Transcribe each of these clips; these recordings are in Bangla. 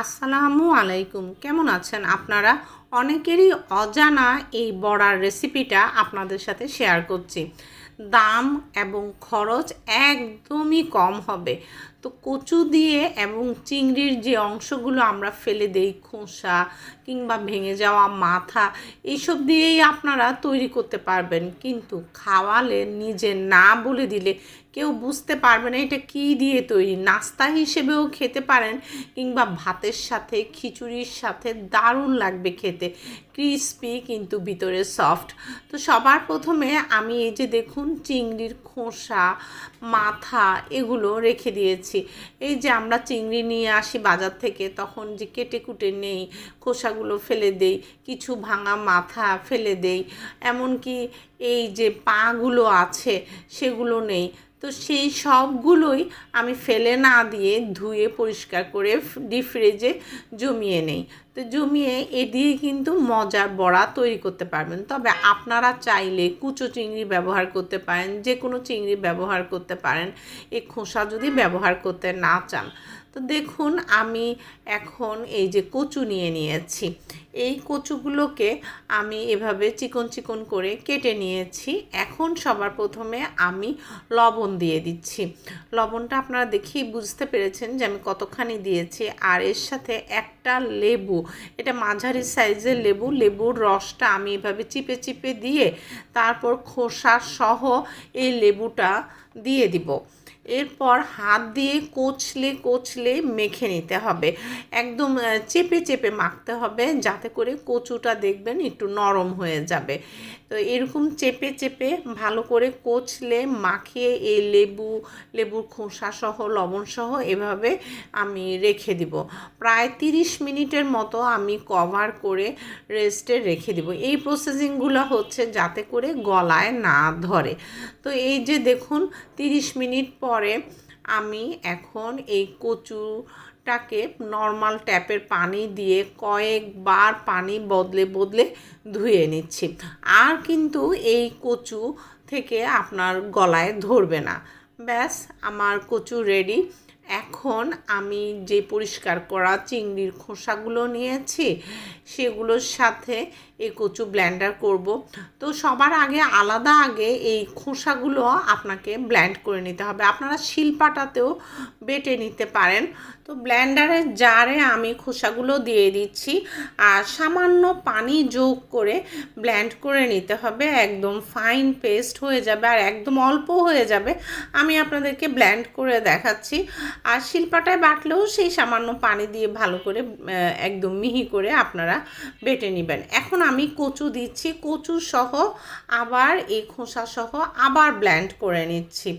আসসালামু আলাইকুম। কেমন আছেন আপনারা? অনেকেরই অজানা এই বড়ার রেসিপিটা আপনাদের সাথে শেয়ার করছি। দাম এবং খরচ একদমই কম হবে। তো কচু দিয়ে এবং চিংড়ির যে অংশগুলো আমরা ফেলে দেই খোসা কিংবা ভেঙে যাওয়া মাথা এইসব দিয়েই আপনারা তৈরি করতে পারবেন। কিন্তু খাওয়ালে, নিজে না বলে দিলে কেউ বুঝতে পারবে না এটা কী দিয়ে তৈরি। নাস্তা হিসেবেও খেতে পারেন কিংবা ভাতের সাথে, খিচুড়ির সাথে দারুণ লাগবে খেতে। ক্রিস্পি কিন্তু ভিতরে সফট। তো সবার প্রথমে আমি এই যে দেখুন, চিংড়ির খোসা, মাথা এগুলো রেখে দিয়েছি। এই যে আমরা চিংড়ি নিয়ে আসি বাজার থেকে, তখন যে কেটে কুটে নেই, খোসাগুলো ফেলে দেই, কিছু ভাঙা মাথা ফেলে দেই, এমনকি এই যে পাগুলো আছে সেগুলো নেই। তো সেই সবগুলোই আমি ফেলে না দিয়ে ধুয়ে পরিষ্কার করে ডিপ ফ্রিজে জমিয়ে নেই। তো জমিয়ে এ দিয়ে কিন্তু মজার বড়া তৈরি করতে পারবেন। তবে আপনারা চাইলে কুচো চিংড়ি ব্যবহার করতে পারেন যে কোনো চিংড়ি ব্যবহার করতে পারেন এই খোসা যদি ব্যবহার করতে না চান। তো দেখুন, আমি এখন এই যে কচু নিয়ে নিয়েছি। এই কচুগুলোকে আমি এভাবে চিকন চিকন করে কেটে নিয়েছি। এখন সবার প্রথমে আমি লবণ দিয়ে দিচ্ছি। লবণটা আপনারা দেখেই বুঝতে পেরেছেন যে আমি কতখানি দিয়েছি। আর এর সাথে একটা লেবু এটা মাঝারি সাইজের লেবু, লেবুর রসটা আমি এভাবে চিপে চিপে দিয়ে তারপর খোসা সহ এই লেবুটা দিয়ে দিব। এরপর হাত দিয়ে কোচলে কোচলে মেখে নিতে হবে। একদম চেপে চেপে মাখতে হবে যাতে করে কচুটা দেখবেন একটু নরম হয়ে যাবে। তো এরকম চেপে চেপে ভালো করে কোচলে মাখিয়ে এই লেবু, লেবুর খোসা সহ, লবণ সহ এভাবে আমি রেখে দিব। প্রায় তিরিশ মিনিটের মতো আমি কভার করে রেস্টে রেখে দিব। এই প্রসেসিংগুলো হচ্ছে যাতে করে গলায় না ধরে। তো এই যে দেখুন, তিরিশ মিনিট পরে আমি এখন এই কচুটাকে নর্মাল ট্যাপের পানি দিয়ে কয়েকবার পানি বদলে বদলে ধুয়ে নিচ্ছি। আর কিন্তু এই কচু থেকে আপনার গলায় ধরবে না। ব্যাস, আমার কচু রেডি এখন আমি যে পরিষ্কার করা চিংড়ির খোসাগুলো নিয়েছি, সেগুলোর সাথে এই কচু ব্ল্যান্ডার করব। তো সবার আগে, আলাদা আগে এই খোসাগুলো আপনাকে ব্ল্যান্ড করে নিতে হবে। আপনারা শিলপাটাতেও বেটে নিতে পারেন। তো ব্ল্যান্ডারের জারে আমি খোসাগুলো দিয়ে দিচ্ছি আর সামান্য পানি যোগ করে ব্ল্যান্ড করে নিতে হবে। একদম ফাইন পেস্ট হয়ে যাবে আর একদম অল্প হয়ে যাবে। আমি আপনাদেরকে ব্ল্যান্ড করে দেখাচ্ছি। আর শিলপাটায় বাটলেও সেই সামান্য পানি দিয়ে ভালো করে একদম মিহি করে আপনারা বেটে নেবেন। এখন আমি কচু দিচ্ছি, কচু সহ আবার এই খোসা সহ আবার ব্ল্যান্ড করে নিচ্ছি।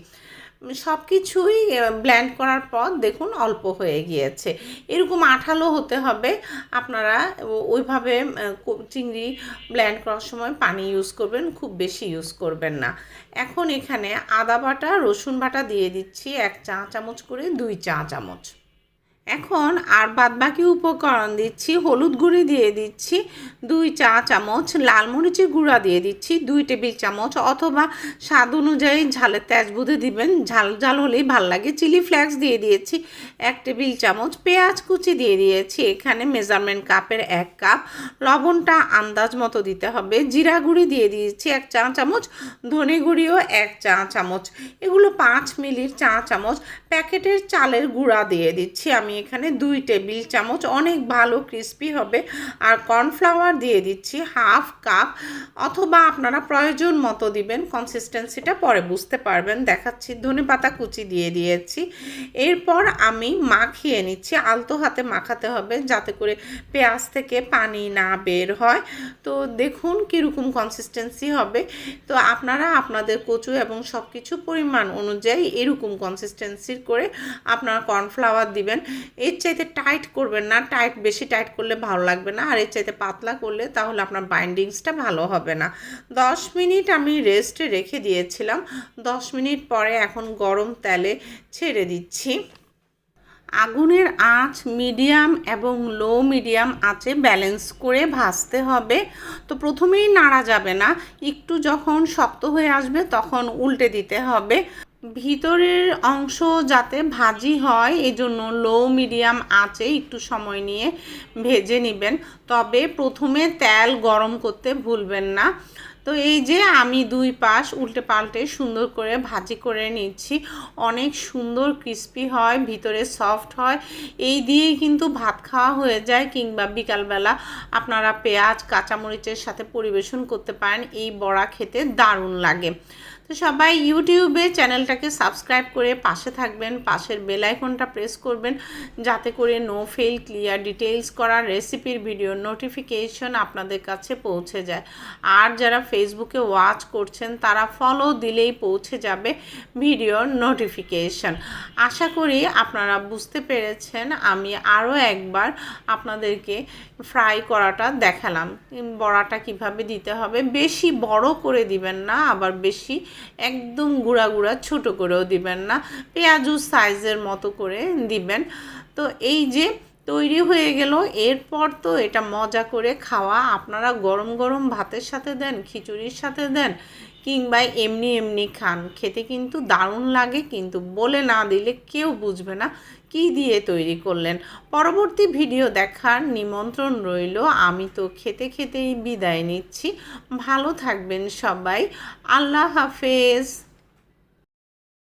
সব কিছুই ব্ল্যান্ড করার পর দেখুন অল্প হয়ে গিয়েছে। এরকম আঠালো হতে হবে। আপনারা ওইভাবে চিংড়ি ব্ল্যান্ড করার সময় পানি ইউজ করবেন, খুব বেশি ইউজ করবেন না। এখন এখানে আদা বাটা, রসুন বাটা দিয়ে দিচ্ছি, এক চা চামচ করে, দুই চা চামচ এখন আর বাদবাকি উপকরণ দিচ্ছি, হলুদ গুঁড়ি দিয়ে দিচ্ছি, দুই চা চামচ, লাল মরিচের গুঁড়া দিয়ে দিচ্ছি, দুই টেবিল চামচ অথবা স্বাদ অনুযায়ী ঝালের তেজ বুধে দিবেন। ঝাল ঝাল হলেই ভালো লাগে। চিলি ফ্লেক্স দিয়ে দিয়েছি, এক টেবিল চামচ পেঁয়াজ কুচি দিয়ে দিয়েছি। এখানে মেজারমেন্ট কাপের এক কাপ, লবণটা আন্দাজ মতো দিতে হবে। জিরা গুঁড়ি দিয়ে দিয়েছি এক চা চামচ, ধনে গুঁড়িও এক চা চামচ। এগুলো পাঁচ মিলির চা চামচ প্যাকেটের চালের গুঁড়া দিয়ে দিচ্ছি আমি এখানে দুই টেবিল চামচ, অনেক ভালো ক্রিস্পি হবে। আর কর্নফ্লাওয়ার দিয়ে দিচ্ছি হাফ কাপ অথবা আপনারা প্রয়োজন মতো দিবেন কনসিস্টেন্সিটা পরে বুঝতে পারবেন। দেখাচ্ছি, ধনে পাতা কুচি দিয়ে দিয়েছি। এরপর আমি মাখিয়ে নিচ্ছি, আলতো হাতে মাখাতে হবে যাতে করে পেঁয়াজ থেকে পানি না বের হয়। তো দেখুন কীরকম কনসিস্টেন্সি হবে। তো আপনারা আপনাদের কচু এবং সব কিছু পরিমাণ অনুযায়ী এরকম কনসিস্টেন্সির করে আপনারা কর্নফ্লাওয়ার দিবেন। এর চাইতে টাইট করবেন না টাইট বেশি টাইট করলে ভালো লাগবে না, আর এর চাইতে পাতলা করলে তাহলে আপনার বাইন্ডিংসটা ভালো হবে না। দশ মিনিট আমি রেস্টে রেখে দিয়েছিলাম। দশ মিনিট পরে এখন গরম তেলে ছেড়ে দিচ্ছি। আগুনের আঁচ মিডিয়াম এবং লো মিডিয়াম আঁচে ব্যালেন্স করে ভাজতে হবে। তো প্রথমেই নাড়া যাবে না, একটু যখন শক্ত হয়ে আসবে তখন উল্টে দিতে হবে। ভিতরের অংশ যাতে ভাজি হয়, এজন্য লো মিডিয়াম আঁচে একটু সময় নিয়ে ভেজে নেবেন। তবে প্রথমে তেল গরম করতে ভুলবেন না। তো এই যে আমি দুই পাশ উল্টে পাল্টে সুন্দর করে ভাজি করে নিচ্ছি। অনেক সুন্দর ক্রিস্পি হয়, ভিতরে সফট হয়। এই দিয়েই কিন্তু ভাত খাওয়া হয়ে যায় কিংবা বিকালবেলা আপনারা পেঁয়াজ, কাঁচামরিচের সাথে পরিবেশন করতে পারেন। এই বড়া খেতে দারুণ লাগে। তো সবাই ইউটিউবে চ্যানেলটাকে সাবস্ক্রাইব করে পাশে থাকবেন, পাশের বেল আইকনটা প্রেস করবেন, যাতে করে নো ফেল ক্লিয়ার ডিটেলস করা রেসিপির ভিডিও নোটিফিকেশন আপনাদের কাছে পৌঁছে যায়। আর যারা ফেসবুকে ওয়াচ করছেন, তারা ফলো দিলেই পৌঁছে যাবে ভিডিওর নোটিফিকেশন আশা করি আপনারা বুঝতে পেরেছেন, আমি আরও একবার আপনাদেরকে ফ্রাই করাটা দেখালাম। বড়াটা কীভাবে দিতে হবে, বেশি বড় করে দিবেন না, আবার বেশি একদম গুঁড়া গুঁড়া ছোটো করেও দিবেন না, পেঁয়াজু সাইজের মতো করে দিবেন। তো এই যে তৈরি হয়ে গেল, এরপর তো এটা মজা করে খাওয়া। আপনারা গরম গরম ভাতের সাথে দেন, খিচুড়ির সাথে দেন, কিংবা এমনি এমনি খান। খেতে কিন্তু দারুণ লাগে, কিন্তু বলে না দিলে কেউ বুঝবে না কি দিয়ে তৈরি করলেন? পরবর্তী ভিডিও দেখার নিমন্ত্রণ রইল। আমি তো খেতে খেতেই বিদায় নিচ্ছি। ভালো থাকবেন সবাই। আল্লাহ হাফেজ।